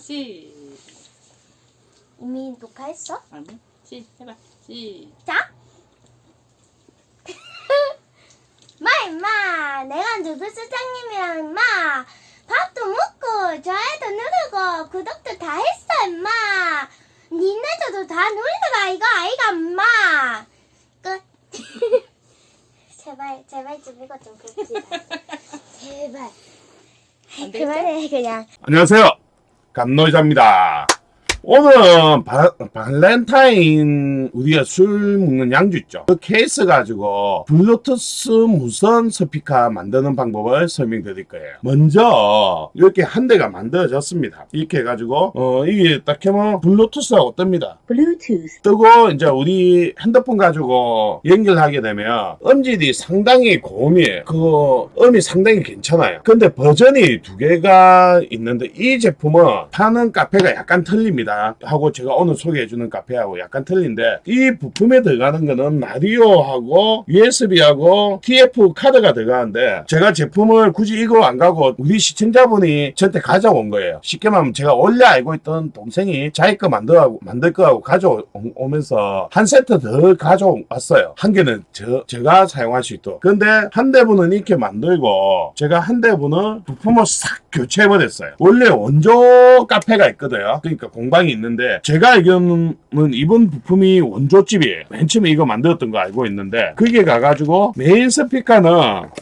시. 이미 녹화했어? 아니, 시 해봐. 시. 자. 마 임마 내가 누구 수장님이랑 임마 밥도 먹고 좋아요도 누르고 구독도 다 했어 임마 니네들도 다 눌러라 이거 아이가 임마 끝 제발 제발 좀 이거 좀 봅시다 제발 안 되겠죠? 그만해 그냥 안녕하세요. 감노자입니다. 오늘은 바, 발렌타인 우리가 술 먹는 양주 있죠. 그 케이스 가지고 블루투스 무선 스피커 만드는 방법을 설명드릴 거예요. 먼저 이렇게 한 대가 만들어졌습니다. 이렇게 해가지고 어 이게 딱 하면 블루투스하고 뜹니다. Bluetooth 뜨고 이제 우리 핸드폰 가지고 연결하게 되면 음질이 상당히 고음이에요. 그 음이 상당히 괜찮아요. 근데 버전이 두 개가 있는데 이 제품은 파는 카페가 약간 틀립니다. 하고 제가 오늘 소개해주는 카페하고 약간 틀린데 이 부품에 들어가는 거는 라디오하고 USB하고 TF 카드가 들어가는데 제가 제품을 굳이 이거 안 가고 우리 시청자분이 저한테 가져온 거예요. 쉽게 말하면 제가 원래 알고 있던 동생이 자기 거 만들, 만들 거하고 가져오면서 한 세트 더 가져왔어요. 한 개는 저, 제가 사용할 수 있도록. 근데 한 대분은 이렇게 만들고 제가 한 대분은 부품을 싹 교체해버렸어요. 원래 원조 카페가 있거든요. 그러니까 공방 이 있는데 제가 알기로는 이번 부품이 원조집이에요. 맨 처음에 이거 만들었던 거 알고 있는데 그게 가가지고 메인 스피커는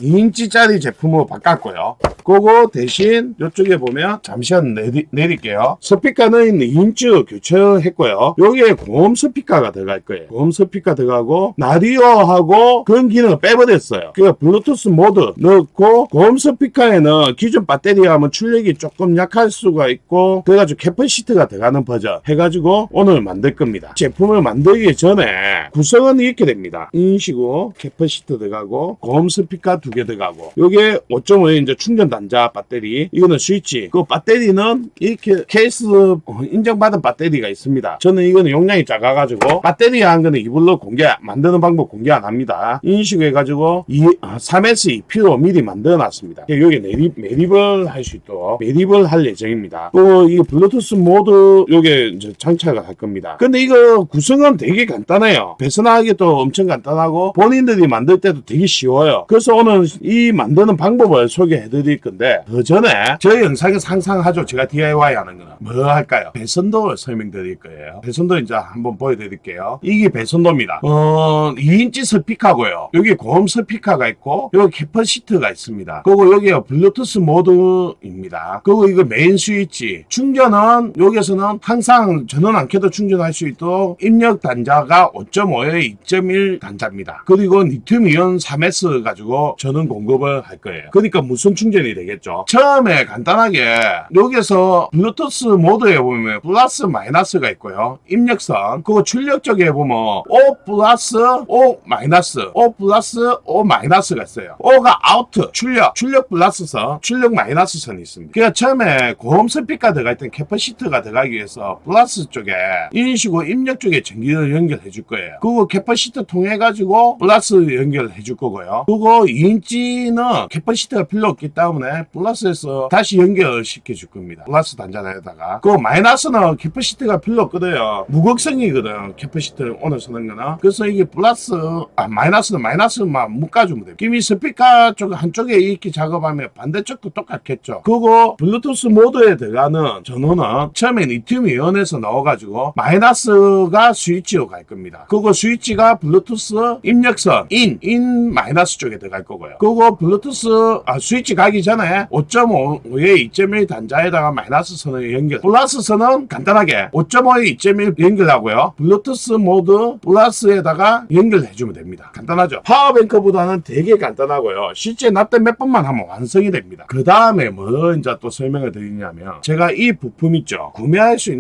2인치짜리 제품으로 바꿨고요. 그거 대신 이쪽에 보면 잠시만 내리, 내릴게요. 스피커는 2인치 교체했고요. 여기에 고음 스피커가 들어갈 거예요. 고음 스피커 들어가고 라디오하고 그런 기능을 빼버렸어요. 그러니까 블루투스 모드 넣고 고음 스피커에는 기존 배터리하면 출력이 조금 약할 수가 있고 그래가지고 캐퍼시트가 들어가는 버전 해가지고 오늘 만들 겁니다. 제품을 만들기 전에 구성은 이렇게 됩니다. 인식으로 캐퍼시트 들어가고 고음 스피커 두 개 들어가고 요게 5.5 이제 충전 단자 배터리 이거는 스위치 그 배터리는 이렇게 케이스 어, 인정받은 배터리가 있습니다. 저는 이거는 용량이 작아가지고 배터리 한 거는 이불로 공개 만드는 방법 공개 안 합니다. 인식해가지고 이 아, 3S 2P로 미리 만들어놨습니다. 여기 매립 매립을 할 수 있도록 매립을 할 예정입니다. 또 이 블루투스 모드 요게 이제 장착을 할 겁니다. 근데 이거 구성은 되게 간단해요. 배선하기도 엄청 간단하고 본인들이 만들 때도 되게 쉬워요. 그래서 오늘 이 만드는 방법을 소개해 드릴 건데 그 전에 저희 영상에서 항상 하죠. 제가 DIY 하는 거는 뭐 할까요? 배선도를 설명드릴 거예요. 배선도 이제 한번 보여드릴게요. 이게 배선도입니다. 어 2인치 스피커고요. 여기 고음 스피커가 있고 여기 캐퍼시트가 있습니다. 그리고 여기가 블루투스 모드입니다. 그리고 이거 메인 스위치 충전은 여기서는 항상 전원 안 켜도 충전할 수 있도록 입력 단자가 5.5에 2.1 단자입니다. 그리고 리튬 이온 3S 가지고 전원 공급을 할 거예요. 그러니까 무선 충전이 되겠죠. 처음에 간단하게 여기서 블루투스 모드에 보면 플러스 마이너스가 있고요. 입력선 그리고 출력 쪽에 보면 O 플러스 O 마이너스 O 플러스 O 마이너스가 있어요. O가 아우트 출력 출력 플러스 선 출력 마이너스 선이 있습니다. 그러니까 처음에 고음 스피커 들어갈 땐 캐퍼시트가 들어가기 위해서 플러스 쪽에 인식고 입력 쪽에 전기를 연결해 줄 거예요. 그리고 캐퍼시트 통해 가지고 플러스 연결해 줄 거고요. 그리고 2인치는 캐퍼시트가 필요 없기 때문에 플러스에서 다시 연결시켜 줄 겁니다. 플러스 단자에다가 그 마이너스는 캐퍼시트가 필요 없거든요. 무극성이거든 캐퍼시트 오늘 쓰는 거는. 그래서 이게 플러스 아 마이너스는 마이너스만 묶어주면 돼요. 김이 스피커 쪽 한쪽에 이렇게 작업하면 반대쪽도 똑같겠죠. 그리고 블루투스 모드에 들어가는 전원은 처음에 리튬 이 온에서 넣어가지고 마이너스가 스위치로 갈 겁니다. 그리고 스위치가 블루투스 입력선 인, 인 마이너스 쪽에 들어갈 거고요. 그리고 블루투스 아, 스위치 가기 전에 5.5에 2.1 단자에다가 마이너스 선을 연결. 플러스 선은 간단하게 5.5에 2.1 연결하고요. 블루투스 모드 플러스에다가 연결해주면 됩니다. 간단하죠. 파워뱅크보다는 되게 간단하고요. 실제 납땜 몇 번만 하면 완성이 됩니다. 그 다음에 뭐 이제 또 설명을 드리냐면 제가 이 부품 있죠. 구매할 수 있는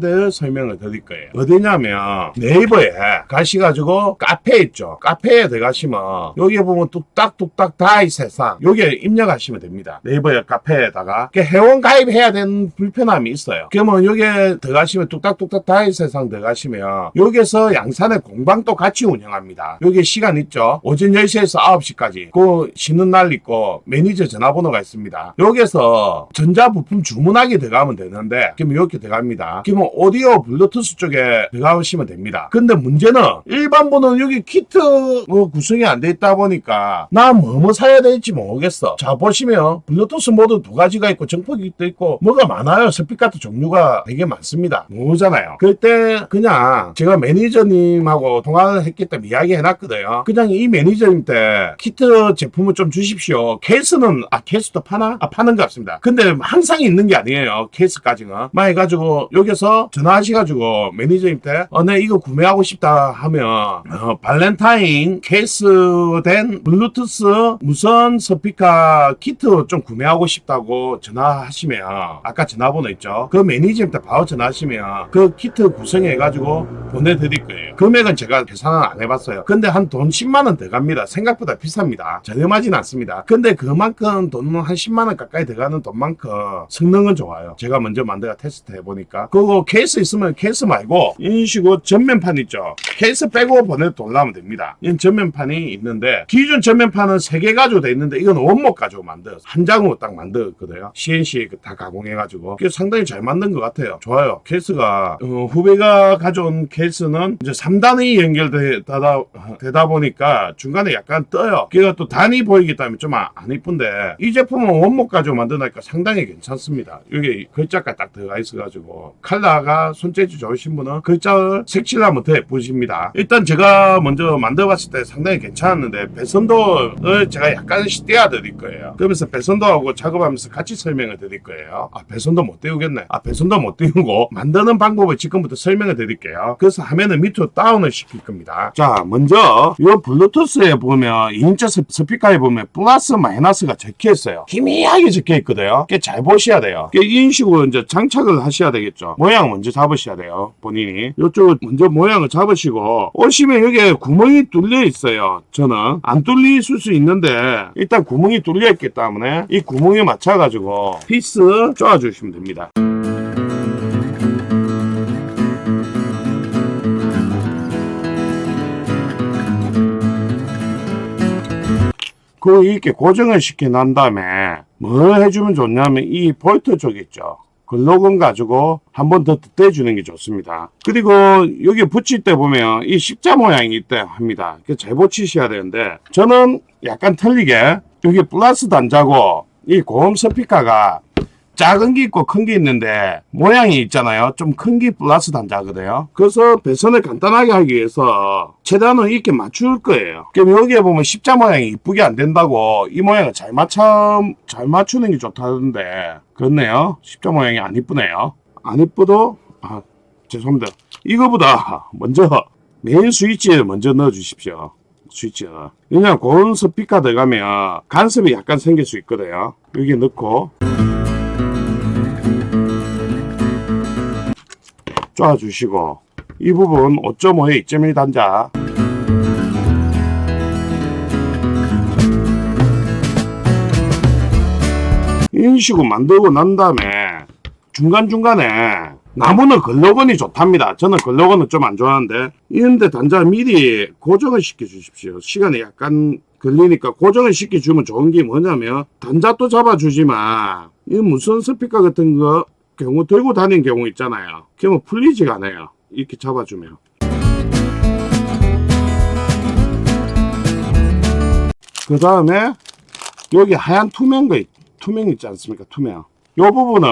데 설명을 드릴 거예요. 어디냐면 네이버에 가시가지고 카페 있죠. 카페에 들어가시면 여기에 보면 뚝딱뚝딱 다이 세상 여기에 입력하시면 됩니다. 네이버에 카페에다가 회원 가입해야 되는 불편함이 있어요. 그러면 여기에 들어가시면 뚝딱뚝딱 다이 세상 들어가시면 여기에서 양산의 공방도 같이 운영합니다. 여기 시간 있죠. 오전 10시에서 9시까지 그 쉬는 날 있고 매니저 전화번호가 있습니다. 여기에서 전자부품 주문하기 들어가면 되는데 그럼 이렇게 들어 갑니다. 그러면 오디오 블루투스 쪽에 들어가시면 됩니다. 근데 문제는 일반 번호는 여기 키트 뭐 구성이 안 돼 있다 보니까 나 뭐뭐 사야 될지 모르겠어. 자 보시면 블루투스 모드 두 가지가 있고 정폭기도 있고 뭐가 많아요. 스피커도 종류가 되게 많습니다. 모르잖아요. 그때 그냥 제가 매니저님하고 통화를 했기 때문에 이야기 해놨거든요. 그냥 이 매니저님 때 키트 제품을 좀 주십시오. 케이스는 아 케이스도 파나? 아 파는 것 같습니다. 근데 항상 있는 게 아니에요. 케이스까지는. 막 해가지고 여기서 전화하셔가지고 매니저님 때 어, 네 이거 구매하고 싶다 하면 어, 발렌타인 케이스된 블루투스 무선 스피커 키트 좀 구매하고 싶다고 전화하시면 아까 전화번호 있죠. 그 매니저님 때 바로 전화하시면 그 키트 구성해가지고 보내드릴 거예요. 금액은 제가 계산을 안 해봤어요. 근데 한 돈 10만 원 들어갑니다. 생각보다 비쌉니다. 저렴하진 않습니다. 근데 그만큼 돈은 한 10만 원 가까이 들어가는 돈만큼 성능은 좋아요. 제가 먼저 만들어 테스트 해보니까 그거 케이스 있으면 케이스 말고 식으로 전면판 있죠. 케이스 빼고 보내 돌라면 됩니다. 이런 전면판이 있는데 기존 전면판은 3개 가지고 돼 있는데 이건 원목 가지고 만들어서 한 장으로 딱 만들었거든요. CNC 다 가공해가지고 그게 상당히 잘 만든 것 같아요. 좋아요. 케이스가 어, 후배가 가져온 케이스는 이제 3단이 연결되다 되다 보니까 중간에 약간 떠요. 그게 또 단이 보이기 때문에 좀 안 이쁜데 이 제품은 원목 가지고 만드니까 상당히 괜찮습니다. 여기 글자가 딱 들어가 있어가지고 컬러가 손재주 좋으신 분은 글자를 색칠을 하면 더 예쁘십니다. 일단 제가 먼저 만들어봤을 때 상당히 괜찮았는데 배선도를 제가 약간씩 떼어 드릴 거예요. 그러면서 배선도하고 작업하면서 같이 설명을 드릴 거예요. 아 배선도 못 떼우겠네. 아 배선도 못 떼우고 만드는 방법을 지금부터 설명을 드릴게요. 그래서 화면을 밑으로 다운을 시킬 겁니다. 자 먼저 이 블루투스에 보면 2인치 스- 스피커에 보면 플러스 마이너스가 적혀 있어요. 희미하게 적혀 있거든요. 그게 잘 보셔야 돼요. 그게 이런 식으로 이제 장착을 하셔야 되겠죠. 모양 먼저 잡으셔야 돼요. 본인이 이쪽을 먼저 모양을 잡으시고 오시면 여기에 구멍이 뚫려 있어요. 저는 안 뚫려 있을 수 있는데 일단 구멍이 뚫려 있기 때문에 이 구멍에 맞춰가지고 피스 쪼아주시면 됩니다. 그 이렇게 고정을 시켜 난 다음에 뭘 해주면 좋냐면 이 볼트 쪽 있죠. 글로건 가지고 한 번 더 떼주는 게 좋습니다. 그리고 여기 붙일 때 보면 이 십자 모양이 있다 합니다. 붙이셔야 되는데 저는 약간 틀리게 여기 플러스 단자고 이 고음 스피커가 작은 게 있고 큰 게 있는데 모양이 있잖아요. 좀 큰 게 플러스 단자거든요. 그래서 배선을 간단하게 하기 위해서 최대한은 이렇게 맞출 거예요. 그럼 여기에 보면 십자 모양이 이쁘게 안 된다고 이 모양을 잘 맞춰 잘 맞추는 게 좋다던데 그렇네요. 십자 모양이 안 이쁘네요. 안 이쁘도 아 죄송합니다. 이거보다 먼저 메인 스위치를 먼저 넣어 주십시오. 스위치. 그냥 고온 스피커 들어가면 간섭이 약간 생길 수 있거든요. 여기 넣고 쪼아주시고 이 부분 5.5에 2.1 단자 이런 식으로 만들고 난 다음에 중간중간에 나무는 글로건이 좋답니다. 저는 글로건은 좀 안 좋아하는데 이런데 단자 미리 고정을 시켜 주십시오. 시간이 약간 걸리니까 고정을 시켜주면 좋은 게 뭐냐면 단자 도 잡아주지만 이 무선 스피커 같은 거 경우 들고 다니는 경우 있잖아요. 그러면 풀리지가 않아요. 이렇게 잡아주면. 그 다음에 여기 하얀 투명 거, 있- 투명 있지 않습니까? 투명. 요 부분은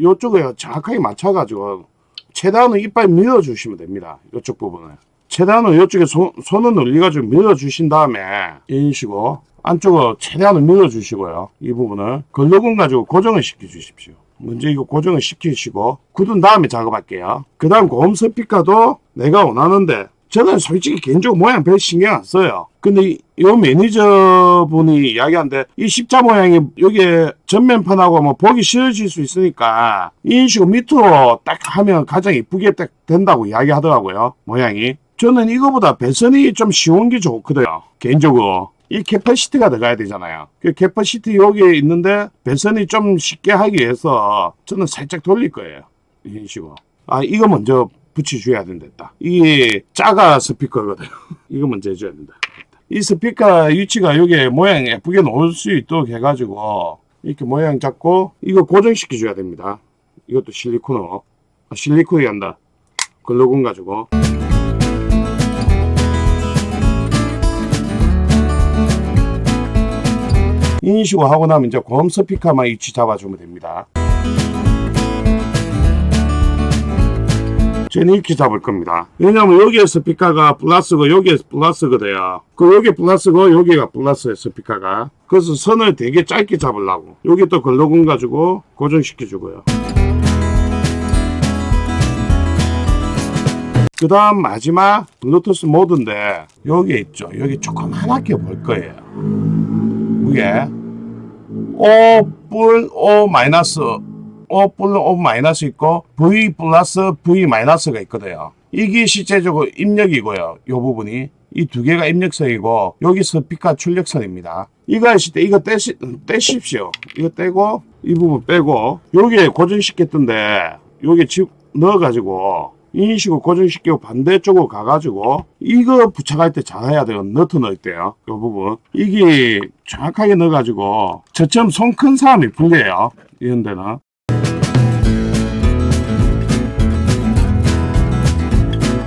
요쪽에 정확하게 맞춰가지고 최대한은 이빨 밀어주시면 됩니다. 이쪽 부분을. 최대한은 이쪽에 손, 손을 올려가지고 밀어주신 다음에 이런 식으로 안쪽을 최대한은 밀어주시고요. 이 부분을 글로건 가지고 고정을 시켜주십시오. 먼저 이거 고정을 시키시고 굳은 다음에 작업할게요. 그 다음 고음 스피커도 내가 원하는데 저는 솔직히 개인적으로 모양 별 신경 안 써요. 근데 이, 요 매니저분이 이야기하는데 이 십자 모양이 여기에 전면판하고 뭐 보기 싫어질 수 있으니까 이런 식으로 밑으로 딱 하면 가장 이쁘게 딱 된다고 이야기하더라고요. 모양이. 저는 이거보다 배선이 좀 쉬운 게 좋거든요. 개인적으로. 이 캐퍼시티가 들어가야 되잖아요. 그 캐퍼시티 여기에 있는데 배선이 좀 쉽게 하기 위해서 저는 살짝 돌릴 거예요. 이런 식으로. 아, 이거 먼저 붙여줘야 된다. 이게 작아 스피커거든. 이거 먼저 해줘야 된다. 이 스피커 위치가 여기에 모양 예쁘게 놓을 수 있도록 해가지고 이렇게 모양 잡고 이거 고정시켜줘야 됩니다. 이것도 실리콘으로. 아, 실리콘이 한다. 글루건 가지고. 식으로 하고 나면 이제 고음 스피커만 위치 잡아주면 됩니다. 저는 이렇게 잡을 겁니다. 왜냐면 여기에 스피커가 플러스고 여기에 플러스거든요. 그 여기 플러스고 여기가 플러스의 스피커가. 그래서 선을 되게 짧게 잡으려고. 여기 또 글로건 가지고 고정시켜주고요. 그 다음 마지막 블루투스 모드인데 여기 있죠. 여기 조그맣게 볼 거예요. 이게 O 뿔 O 마이너스 O 뿔 O 마이너스 있고 V 플러스 V 마이너스가 있거든요. 이게 실제적으로 입력이고요. 이 부분이 이 두 개가 입력선이고 여기 스피커 출력선입니다. 이거 하실 때 이거 떼시, 떼십시오. 이거 떼고 이 부분 빼고 여기에 고정시켰던데 여기 집 넣어가지고 식으로 고정시키고 반대쪽으로 가가지고 이거 부착할 때 잘해야 돼요. 너트 넣을 때요. 이 부분 이게 정확하게 넣어가지고 저처럼 손 큰 사람이 불려요. 이런 데는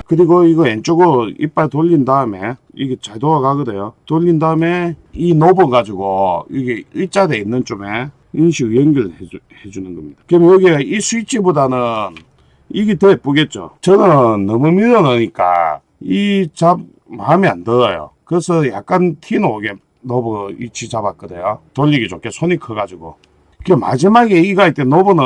그리고 이거 왼쪽으로 이빨 돌린 다음에 이게 잘 돌아가거든요. 돌린 다음에 이 노버 가지고 이게 일자돼 있는 쪽에 식으로 연결해 주는 겁니다. 그럼 여기가 이 스위치보다는 이게 더 예쁘겠죠. 저는 너무 밀어 넣으니까 이 잡 마음에 안 들어요. 그래서 약간 티 나오게 노브 위치 잡았거든요. 돌리기 좋게 손이 커가지고. 그 마지막에 이거 할때 노브는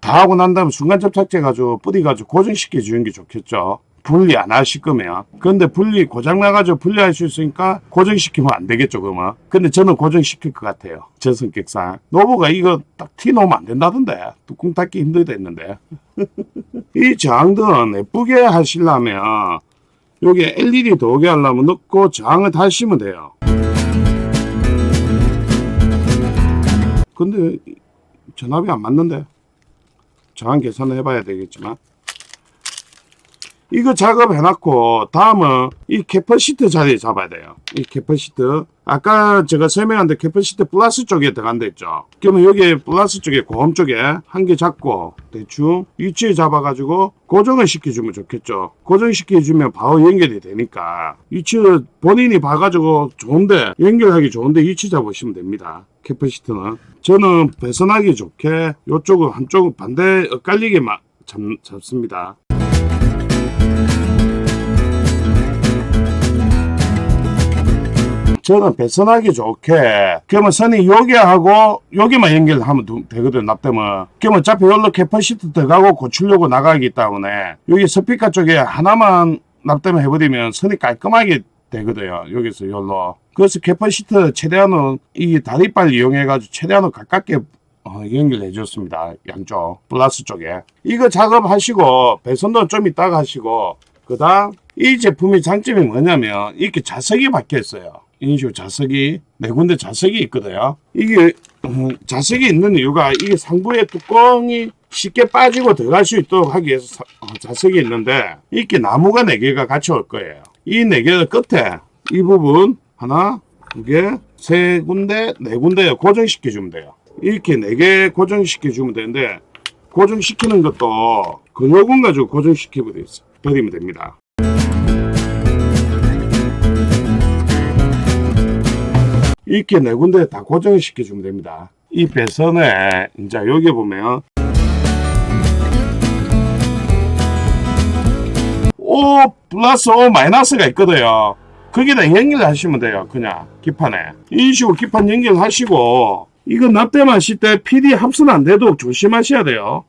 다 하고 난 다음에 순간 접착제 가지고 뿌리가지고 고정시켜 주는 게 좋겠죠. 분리 안 하실 거면. 근데 분리 고장 나가지고 분리할 수 있으니까 고정시키면 안 되겠죠, 그러면. 근데 저는 고정시킬 것 같아요. 제 성격상. 노브가 이거 딱 티 놓으면 안 된다던데. 뚜껑 닫기 힘들다 했는데. 이 저항등 예쁘게 하시려면 여기 LED 도게 하려면 넣고 저항을 다시면 돼요. 근데 전압이 안 맞는데 저항 계산을 해봐야 되겠지만 이거 작업해놨고 다음은 이 캐퍼시트 자리에 잡아야 돼요. 이 캐퍼시트 아까 제가 설명한 데 캐퍼시트 플러스 쪽에 들어간다 했죠. 그러면 여기 플러스 쪽에 고음 쪽에 한 개 잡고 대충 위치에 잡아가지고 고정을 시켜주면 좋겠죠. 고정시켜주면 바로 연결이 되니까 위치를 본인이 봐가지고 좋은데 연결하기 좋은데 위치 잡으시면 됩니다. 캐퍼시트는 저는 배선하기 좋게 이쪽은 한쪽은 반대 엇갈리게 막 잡, 잡습니다. 저는 배선하기 좋게 그러면 선이 여기하고 여기만 연결하면 두- 되거든 납땜은. 그러면 어차피 여기로 캐퍼시트 들어가고 고치려고 나가기 때문에 여기 스피커 쪽에 하나만 납땜을 해버리면 선이 깔끔하게 되거든요 여기서 여기로. 그래서 캐퍼시트 최대한은 이 다리빨 이용해가지고 최대한은 가깝게 어, 연결해 줬습니다 양쪽 플러스 쪽에. 이거 작업하시고 배선도 좀 이따가 하시고 그 다음 이 제품의 장점이 뭐냐면 이렇게 자석이 박혀 있어요 이런 식으로 자석이 네 군데 자석이 있거든요. 이게 어, 자석이 있는 이유가 이게 상부에 뚜껑이 쉽게 빠지고 들어갈 수 있도록 하기 위해서 사- 어, 자석이 있는데 이렇게 나무가 네 개가 같이 올 거예요. 이 네 개의 끝에 이 부분 하나, 두 개, 세 군데, 네 군데 고정시켜 주면 돼요. 이렇게 네 개 고정시켜 주면 되는데 고정시키는 것도 근로군 가지고 고정시켜 버리면 됩니다. 이렇게 네 군데 다 고정을 시켜 주면 됩니다. 이 배선에 이제 여기 보면 O 플러스 O 마이너스가 있거든요. 거기다 연결하시면 돼요. 그냥 기판에 이런 식으로 기판 연결하시고 이거 납땜하실 때 PD 합선 안 돼도 조심하셔야 돼요.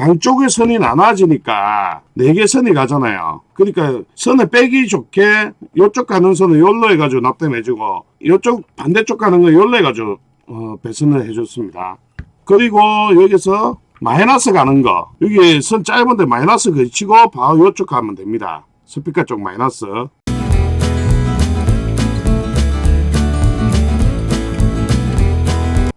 양쪽의 선이 나눠지니까 네 개 선이 가잖아요. 그러니까 선을 빼기 좋게 요쪽 가는 선을 요로 해가지고 납땜해주고 요쪽 반대쪽 가는 거 요로 해가지고 어, 배선을 해줬습니다. 그리고 여기서 마이너스 가는 거 여기 선 짧은데 마이너스 걸치고 바로 요쪽 가면 됩니다. 스피커 쪽 마이너스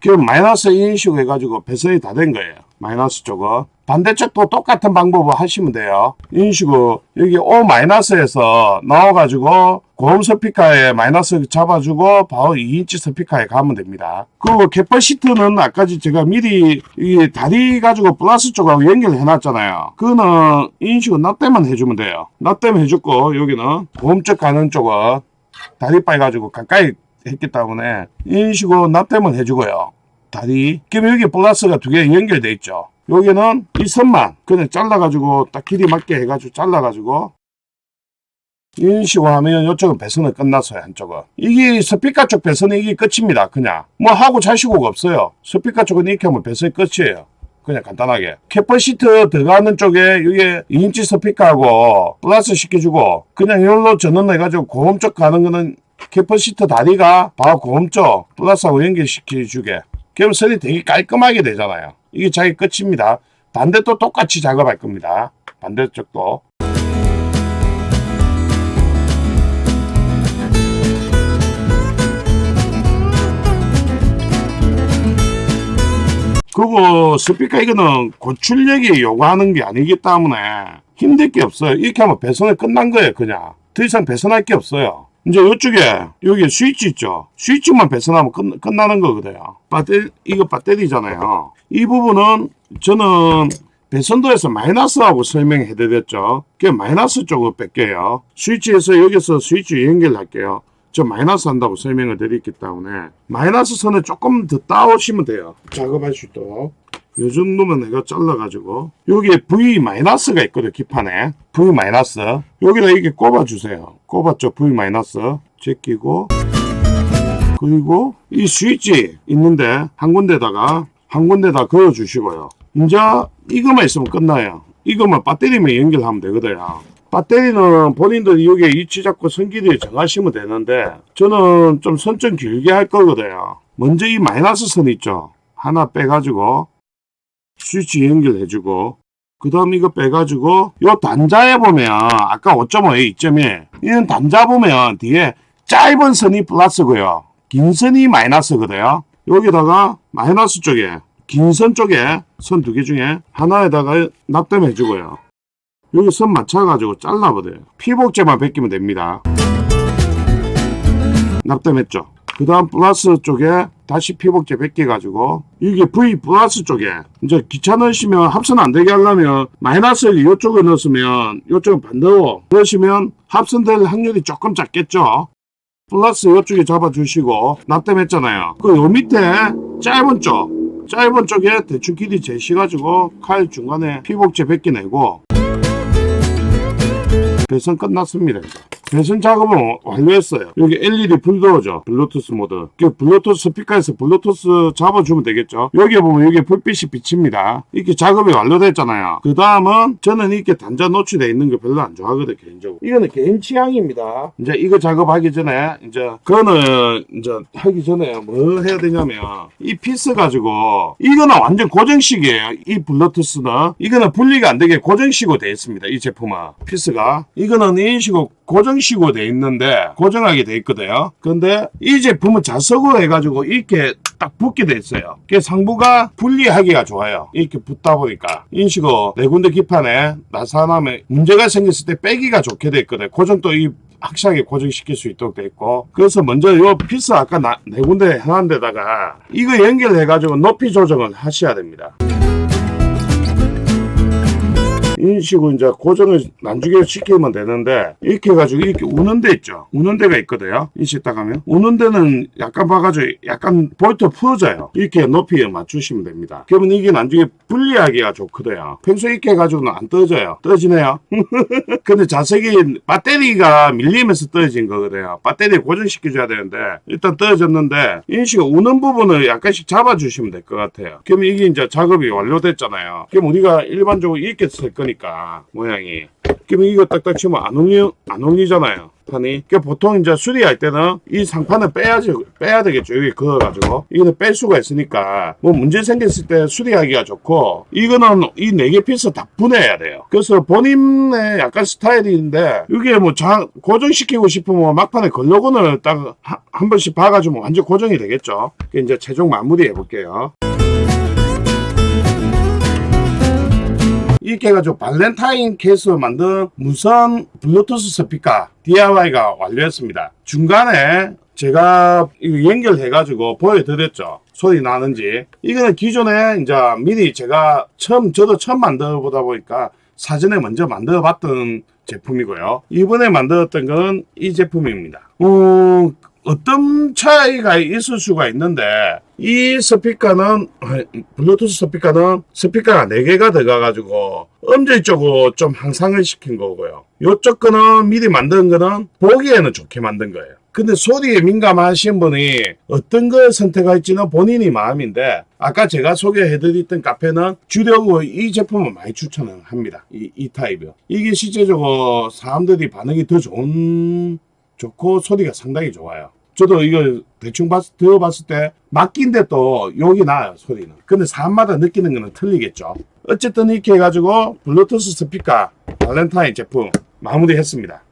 그럼 마이너스 인식으로 해가지고 배선이 다 된 거예요. 마이너스 쪽은. 반대쪽도 똑같은 방법을 하시면 돼요. 인식으로 여기 O 마이너스에서 넣어가지고 고음 스피커에 마이너스 잡아주고 바로 2인치 스피커에 가면 됩니다. 그리고 캐퍼시트는 아까 제가 미리 이 다리 가지고 플러스 쪽하고 연결해 놨잖아요. 그거는 인식을 납땜만 해주면 돼요. 납땜 해줬고 여기는 고음 쪽 가는 쪽은 다리 빨 가지고 가까이 했기 때문에 인식으로 납땜을 해주고요. 다리. 그럼 여기 플러스가 두 개 연결돼 있죠. 여기는 이 선만 그냥 잘라가지고 딱 길이 맞게 해가지고 잘라가지고 인식으로 하면 이쪽은 배선은 끝났어요 한쪽은. 이게 스피커 쪽 배선은 이게 끝입니다 그냥. 뭐 하고 자시고가 없어요. 스피커 쪽은 이렇게 하면 배선이 끝이에요. 그냥 간단하게. 캐퍼시트 들어가는 쪽에 이게 2인치 스피커하고 플러스 시켜주고 그냥 이걸로 전원해가지고 고음 쪽 가는 거는 캐퍼시트 다리가 바로 고음 쪽 플러스하고 연결시켜주게 그럼 선이 되게 깔끔하게 되잖아요 이게 자기 끝입니다 반대도 똑같이 작업할 겁니다 반대쪽도 그리고 스피커 이거는 고출력이 요구하는 게 아니기 때문에 힘들 게 없어요. 이렇게 하면 배선이 끝난 거예요, 그냥. 더 이상 배선할 게 없어요. 이제 이쪽에 여기 스위치 있죠. 스위치만 배선하면 끝, 끝나는 거거든요. 배터리 이거 배터리잖아요. 이 부분은 저는 배선도에서 마이너스하고 설명해 드렸죠. 그 마이너스 쪽을 뺄게요. 스위치에서 여기서 스위치 연결할게요. 저 마이너스 한다고 설명을 드렸기 때문에 마이너스 선을 조금 더 따오시면 돼요. 작업할 수 있도록. 요 정도면 내가 잘라가지고 여기에 V 마이너스가 있거든 기판에 V 마이너스 여기다 이렇게 꼽아주세요. 꼽았죠 V 마이너스 제끼고 그리고 이 스위치 있는데 한 군데다가 한 군데다 그어주시고요. 이제 이것만 있으면 끝나요. 이것만 배터리만 연결하면 되거든요. 배터리는 본인들이 여기에 위치 잡고 선 길이 정하시면 되는데 저는 좀 선 좀 길게 할 거거든요. 먼저 이 마이너스 선 있죠. 하나 빼가지고 스위치 연결해주고 그 다음 이거 빼가지고 요 단자에 보면 아까 5.5에 2.1 이런 단자 보면 뒤에 짧은 선이 플러스고요. 긴 선이 마이너스거든요. 여기다가 마이너스 쪽에 긴 선 쪽에 선 두 개 중에 하나에다가 납땜해주고요. 여기 선 맞춰가지고 잘라버려요. 피복제만 벗기면 됩니다. 납땜했죠. 그 다음 플러스 쪽에 다시 피복제 벗겨 가지고 이게 V 플러스 쪽에 이제 귀찮으시면 합선 안 되게 하려면 마이너스 이쪽에 넣었으면 이쪽은 반대로 넣으시면 합선될 확률이 조금 작겠죠. 플러스 이쪽에 잡아주시고 납땜했잖아요. 그 요 밑에 짧은 쪽 짧은 쪽에 대충 길이 재시가지고 칼 중간에 피복제 벗겨내고 배선 끝났습니다. 배선 작업은 완료했어요. 여기 LED 불 들어오죠. 블루투스 모드. 그 블루투스 스피커에서 블루투스 잡아주면 되겠죠. 여기 보면 여기 불빛이 비칩니다. 이렇게 작업이 완료됐잖아요. 그 다음은 저는 이렇게 단자 노출되어 있는 거 별로 안 좋아하거든요. 개인적으로. 이거는 개인 취향입니다. 이제 이거 작업하기 전에 이제 그거는 이제 하기 전에 뭐 해야 되냐면 이 피스 가지고 이거는 완전 고정식이에요. 이 블루투스는 이거는 분리가 안 되게 고정식으로 되어 있습니다. 이 제품은 피스가 이거는 인식으로 고정식 으로 돼 있는데 고정하게 돼 있거든요. 근데 이 제품은 자석으로 해가지고 이렇게 딱 붙게 돼 있어요. 그 상부가 분리하기가 좋아요. 이렇게 붙다 보니까 인식으로 네 군데 기판에 나사나면 문제가 생겼을 때 빼기가 좋게 돼 있거든요. 고정도 이 확실하게 고정시킬 수 있도록 돼 있고 그래서 먼저 요 피스 아까 나, 네 군데 해놓은 데다가 이거 연결해 가지고 높이 조정을 하셔야 됩니다 이런 식으로 이제 고정을 나중에 시키면 되는데 이렇게 해가지고 이렇게 우는 데 있죠. 우는 데가 있거든요. 이식 딱 하면 우는 데는 약간 봐가지고 약간 볼트 풀어져요. 이렇게 높이에 맞추시면 됩니다. 그러면 이게 나중에 분리하기가 좋거든요. 평소에 이렇게 해가지고는 안 떨어져요. 떨어지네요. 근데 자석이 배터리가 밀리면서 떨어진 거거든요. 배터리 고정시켜줘야 되는데 일단 떨어졌는데 식으로 우는 부분을 약간씩 잡아주시면 될 것 같아요. 그러면 이게 이제 작업이 완료됐잖아요. 그럼 우리가 일반적으로 이렇게 쓸 거니까 모양이. 그러면 이거 딱딱 치면 안 울리 안 울리잖아요. 판이. 그러니까 보통 이제 수리할 때는 이 상판을 빼야지 빼야 되겠죠. 여기 그어가지고 이거는 뺄 수가 있으니까 뭐 문제 생겼을 때 수리하기가 좋고 이거는 이 네 개 피스 다 분해해야 돼요. 그래서 본인의 약간 스타일인데 이게 뭐 자, 고정시키고 싶으면 막판에 걸러건을 딱한 번씩 박아주면 완전 고정이 되겠죠. 그 이제 최종 마무리 해볼게요. 이렇게 해가지고 발렌타인 케이스 만든 무선 블루투스 스피커 DIY가 완료했습니다. 중간에 제가 연결해가지고 보여드렸죠. 소리 나는지. 이거는 기존에 이제 미리 제가 처음, 저도 처음 만들어보다 보니까 사전에 먼저 만들어봤던 제품이고요. 이번에 만들었던 거는 이 제품입니다. 어, 어떤 차이가 있을 수가 있는데 이 스피커는 블루투스 스피커는 스피커가 4개가 들어가가지고 음질 쪽으로 좀 향상을 시킨 거고요. 요쪽 거는 미리 만든 거는 보기에는 좋게 만든 거예요. 근데 소리에 민감하신 분이 어떤 걸 선택할지는 본인이 마음인데 아까 제가 소개해드렸던 카페는 주력으로 이 제품을 많이 추천을 합니다. 이, 이 타입이요. 이게 실제적으로 사람들이 반응이 더 좋은 좋고 소리가 상당히 좋아요. 저도 이거 대충 봤, 들어봤을 때 맡긴데 또 욕이 나요 소리는. 근데 사람마다 느끼는 거는 틀리겠죠. 어쨌든 이렇게 해가지고 블루투스 스피커 발렌타인 제품 마무리 했습니다.